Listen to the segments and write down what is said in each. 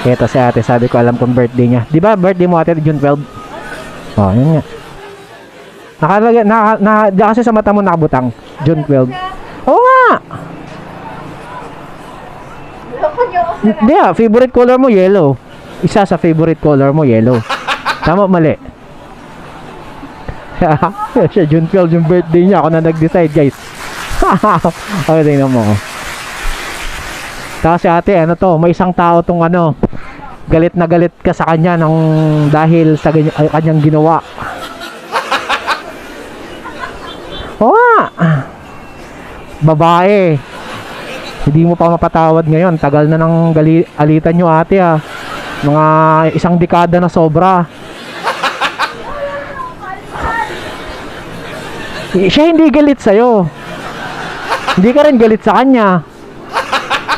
Ito si ate, sabi ko alam kong birthday niya. Di ba birthday mo ate June 12? Oh, yun nga. Nakalagay, na, na, di kasi sa mata mo nakabutang. June 12. Oo nga! Hindi ah, favorite color mo yellow. Isa sa favorite color mo yellow. Tama, mali. Siya, June 12 yung birthday niya. Ako na nag-decide, guys. okay, tingnan mo. Kasi ate, ano to, may isang tao tong ano, galit na galit ka sa kanya ng dahil sa gany- ay, kanyang ginawa. Oo nga. Babae. Hindi mo pa mapatawad ngayon. Tagal na ng gali- alitan nyo ate ah. Mga isang dekada na sobra. Eh, Siya hindi galit sa'yo. Hindi ka rin galit sa kanya.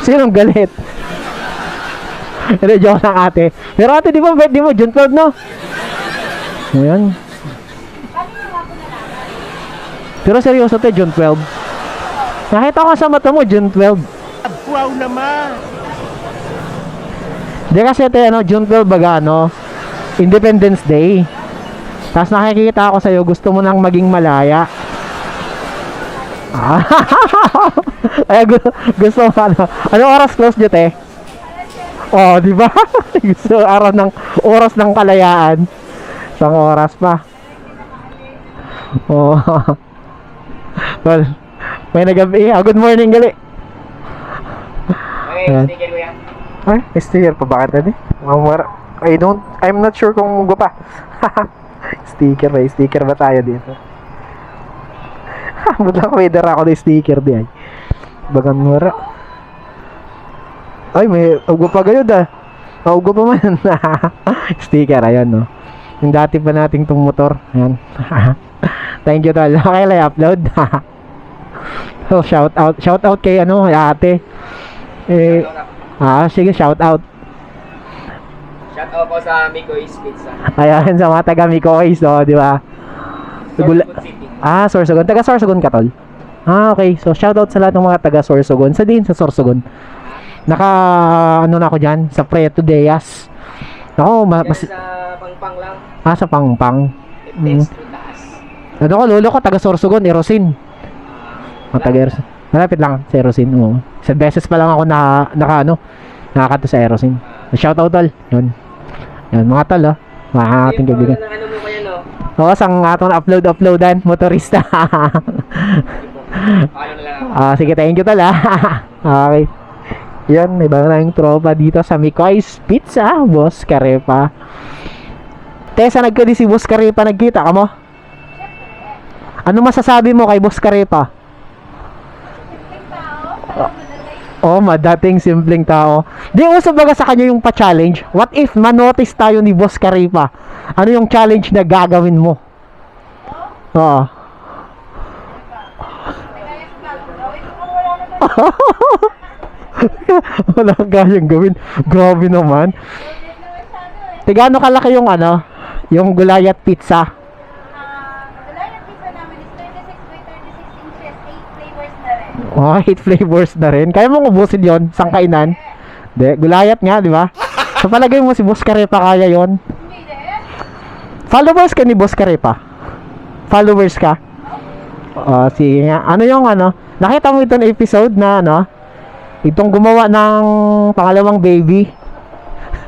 Sinong galit? Hindi, joke lang ate. Pero ate, di ba birthday mo? June 12, no? Ayan. Pero seryoso te, June 12. Nakita ko sa mata mo, June 12. Wow naman! Di kasi te, ano, June 12 baga, ano, Independence Day. Tapos nakikita ako sa'yo, gusto mo nang maging malaya. Ah. Ay, gusto, gusto mo, ano, ano oras close nyo, te? Oh, di ba? gusto araw ng oras ng kalayaan. Isang oras pa. Oh. well, may nagabi. Ah, good morning, gali. Okay, Ayan. sticker ko yan. Ay, sticker pa bakit tadi? Mamara. I don't, I'm not sure kung go pa. sticker ba? Sticker ba tayo dito? Ba't lang may dara ako ng sticker di ay? Bagan mura. Ay, may ugo pa gayod ah. Ah, ugo pa man. sticker, ayan no. Yung dati pa nating tong motor. Ayan. Thank you tol. Okay lang upload. so, shout out. Shout out kay ano, kay ate. Eh, Ah, sige, shout out. Shout out po sa Mikoy's Pizza. Ayan, sa mga taga Mikoys, oh, di ba? Gula-. Ah, Sorsogon. Taga Sorsogon ka, tol? Ah, okay. So, shout out sa lahat ng mga taga Sorsogon. Sa din sa Sorsogon. Naka, ano na ako dyan? Sa Preto Deas. Ako, ma- mas, sa Pangpang lang. ah, sa Pangpang. Taas. Ano ko, lolo ko, taga Sorsogon, Erosin. Mga taga Erosin. Malapit lang sa Erosin, oo. Sa beses pa lang ako na, naka, ano, nakakata sa Erosin. Shout out, tol. Yun. Yun, mga tol, oh. Mga ating kaibigan. Ano, mo yan, no? Oo, sang atong upload-uploadan, motorista. Ah, sige, thank you tala. okay. Yan, may bago tayong tropa dito sa Mikoy's Pizza, Boss Karepa. Tessa, nagkadi si Boss Karepa, nagkita ka mo? Ano masasabi mo kay Boss Karepa? Oh, madating simpleng tao. Di uso baga sa kanya yung pa-challenge. What if manotice tayo ni Boss Karepa? Ano yung challenge na gagawin mo? Oo. Wala kang kayang gawin. Grabe naman. Tigano kalaki yung ano? Yung gulayat pizza. Wala yung pizza namin is 36 by 36 inches, 8 flavors na rin. Oh, 8 flavors na rin. Kaya mo ubusin yon sang kainan. De, gulayat nga, di ba? Sa palagay mo si Boss Karepa kaya yon. Followers ka ni Boss Karepa? Followers ka? Oh, sige nga. Ano yung ano? Nakita mo itong episode na ano? Itong gumawa ng pangalawang baby.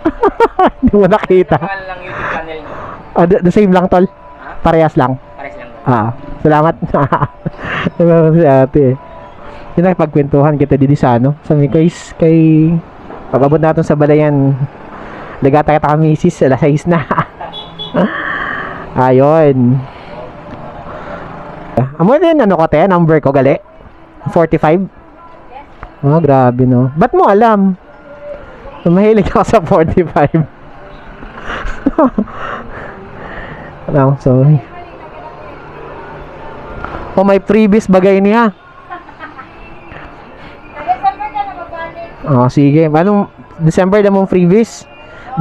Hindi mo nakita. Pangalan lang YouTube channel nyo. Ah, the, the same lang, tol. Parehas lang. Pares lang. Ah, salamat. Salamat si ate. Yun na, pagkwentuhan kita din sa ano, sa Mikoys, kay pagabot natin sa balayan. Lagata kita kami misis, alas 6 na. Ayun. Amo din, ano ko te, number ko gali? 45? Oh, grabe no. Ba't mo alam? Mahilig ako sa 45. Lang, sorry. Oh, may previous bagay niya. Oh, sige. Anong December na mong previous?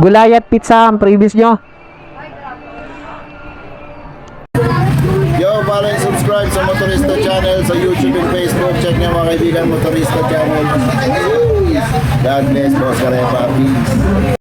Gulayat pizza ang previous nyo. Sa Motorista Channel sa YouTube and Facebook. Check niyo mga kaibigan Motorista Channel. God bless, Boss Karepa. Peace.